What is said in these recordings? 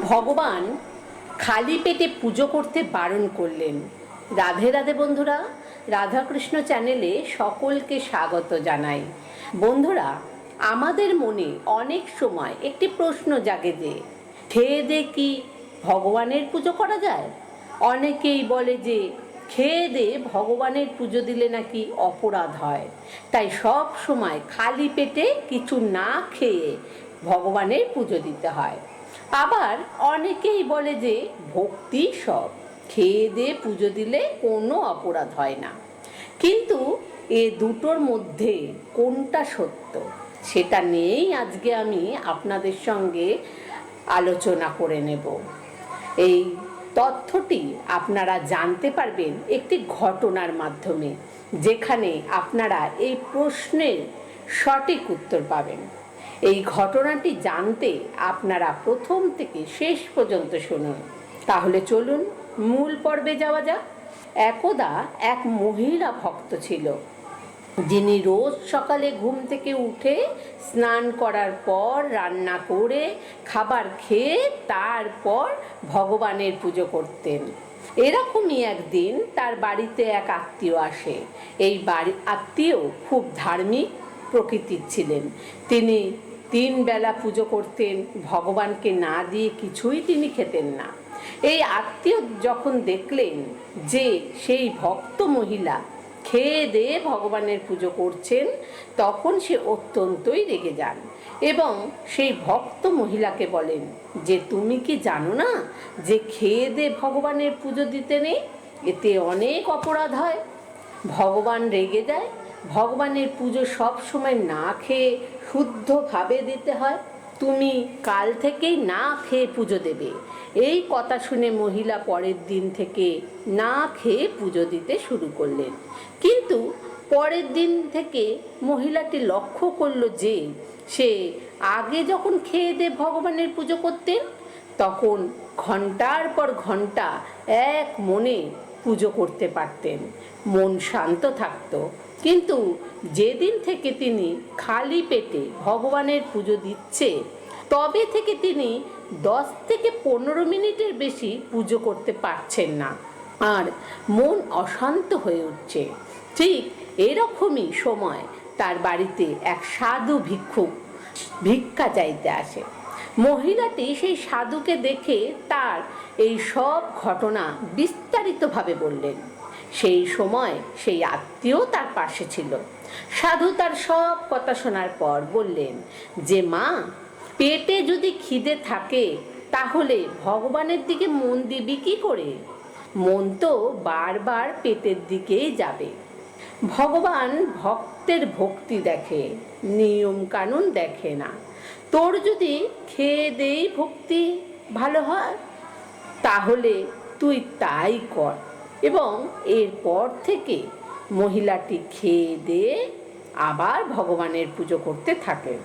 ভগবান খালি পেটে পুজো করতে বারণ করলেন? রাধে রাধে বন্ধুরা, রাধাকৃষ্ণ চ্যানেলে সকলকে স্বাগত জানাই। বন্ধুরা, আমাদের মনে অনেক সময় একটি প্রশ্ন জাগে যে খেয়ে দে কি ভগবানের পুজো করা যায়? অনেকেই বলে যে খেয়ে দে ভগবানের পুজো দিলে নাকি অপরাধ হয়। তাই সব সময় খালি পেটে কিছু না খেয়ে ভগবানের পুজো দিতে হয়। আবার অনেকেই বলে যে ভক্তি সব। খেয়ে দিয়ে পুজো দিলে কোনো অপরাধ হয় না। কিন্তু এ দুটোর মধ্যে কোনটা সত্য সেটা নিয়েই আজকে আমি আপনাদের সঙ্গে আলোচনা করে নেব। এই তথ্যটি আপনারা জানতে পারবেন একটি ঘটনার মাধ্যমে, যেখানে আপনারা এই প্রশ্নের সঠিক উত্তর পাবেন। এই ঘটনাটি জানতে আপনারা প্রথম থেকে শেষ পর্যন্ত শুনুন। তাহলে চলুন, মূল পর্বে যাওয়া যাক। একদা এক মহিলা ভক্ত ছিল। যিনি রোজ সকালে ঘুম থেকে উঠে স্নান করার পর, রান্না করে, খাবার খেয়ে তারপর ভগবানের পুজো করতেন। এরকমই একদিন তার বাড়িতে এক আত্মীয় আসে। এই বাড়ি, আত্মীয় খুব ধার্মিক প্রকৃতির ছিলেন। তিনি তিন বেলা পুজো করতেন, ভগবানকে না দিয়ে কিছুই তিনি খেতেন না। এই আত্মীয় যখন দেখলেন যে সেই ভক্ত মহিলা খেয়ে দিয়ে ভগবানের পুজো করছেন, তখন সে অত্যন্তই রেগে যান এবং সেই ভক্ত মহিলাকে বলেন, যে তুমি কি জানো না যে খেয়ে দে ভগবানের পুজো দিতে নেই? এতে অনেক অপরাধ হয়। ভগবান রেগে যায় ভগবানের পুজো সব সময় না খেয়ে শুদ্ধভাবে দিতে হয়? তুমি কাল থেকেই না খেয়ে পুজো দেবে। এই কথা শুনে মহিলা পরের দিন থেকে না খেয়ে পুজো দিতে শুরু করলেন। কিন্তু পরের দিন থেকে মহিলাটি লক্ষ্য করল যে, সে আগে যখন খেয়ে দিয়ে ভগবানের পুজো করতেন, তখন ঘণ্টার পর ঘণ্টা এক মনে পুজো করতে পারতেন। মন শান্ত থাকত। কিন্তু যেদিন থেকে তিনি খালি পেটে ভগবানের পুজো দিচ্ছে, তবে থেকে তিনি দশ থেকে পনেরো মিনিটের বেশি পুজো করতে পারছেন না। আর মন অশান্ত হয়ে উঠছে। ঠিক এরকমই সময় তার বাড়িতে এক সাধু ভিক্ষুক ভিক্ষা চাইতে আসে। মহিলাটি সেই সাধুকে দেখে তার এই সব ঘটনা বিস্তারিতভাবে বললেন। সেই সময় সেই আত্মীয় তার পাশে ছিল। সাধু তার সব কথা শোনার পর বললেন যে, মা, পেটে যদি খিদে থাকে, তাহলে ভগবানের দিকে মন দিবি কি করে? মন তো বারবার পেটের দিকেই যাবে। ভগবান ভক্তের ভক্তি দেখে নিয়ম কানুন দেখে না। তোর যদি খেয়ে দেই ভক্তি ভালো হয়, তাহলে তুই তাই কর। এবং এরপর থেকে মহিলাটি খেয়ে দিয়ে আবার ভগবানের পুজো করতে থাকে।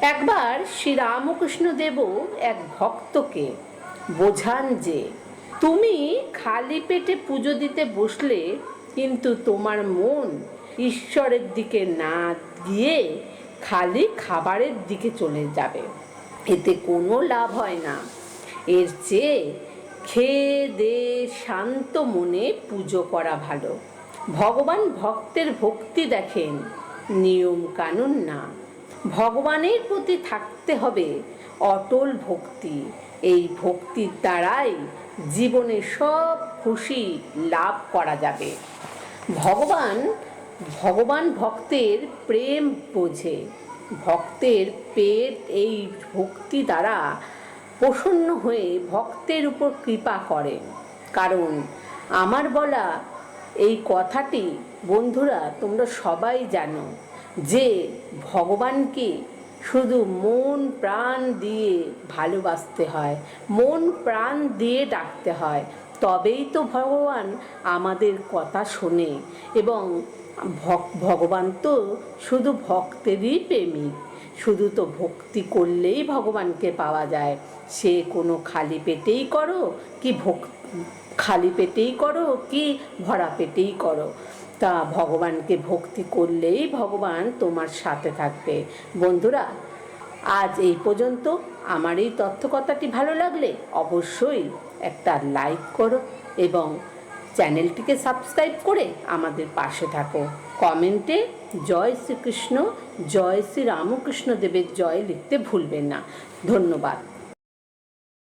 একবার শ্রীরামকৃষ্ণ দেবও এক ভক্তকে বোঝান যে, তুমি খালি পেটে পুজো দিতে বসলে কিন্তু তোমার মন ঈশ্বরের দিকে না গিয়ে খালি খাবারের দিকে চলে যাবে। এতে কোনো লাভ হয় না। এর চেয়ে খেয়ে দে শান্ত মনে পুজো করা ভালো। ভগবান ভক্তের ভক্তি দেখেন, নিয়ম কানুন না। ভগবানের প্রতি থাকতে হবে অটল ভক্তি। এই ভক্তির দ্বারাই জীবনে সব খুশি লাভ করা যাবে। ভগবান ভগবান ভক্তের প্রেম বোঝে। ভক্তের পেট এই ভক্তি দ্বারা প্রসন্ন হয়ে ভক্তের উপর কৃপা করেন কারণ আমার বলা এই কথাটি, বন্ধুরা, তোমরা সবাই জানো যে ভগবানকে শুধু মন প্রাণ দিয়ে ভালোবাসতে হয়। মন প্রাণ দিয়ে ডাকতে হয়। তবেই তো ভগবান আমাদের কথা শোনে এবং ভগবান তো শুধু ভক্তেরই প্রেমিক। শুধু তো ভক্তি করলেই ভগবানকে পাওয়া যায়। সে কোনো খালি পেটেই করো কি ভক খালি পেটেই করো কি ভরা পেটেই করো। তা ভগবানকে ভক্তি করলেই ভগবান তোমার সাথে থাকবে। বন্ধুরা, আজ এই পর্যন্ত। আমার এই তথ্যকথাটি ভালো লাগলে অবশ্যই একটা লাইক করো এবং চ্যানেলটিকে সাবস্ক্রাইব করে আমাদের পাশে থাকো। কমেন্টে জয় শ্রীকৃষ্ণ, জয় শ্রী রামকৃষ্ণ দেবের জয় লিখতে ভুলবেন না। ধন্যবাদ।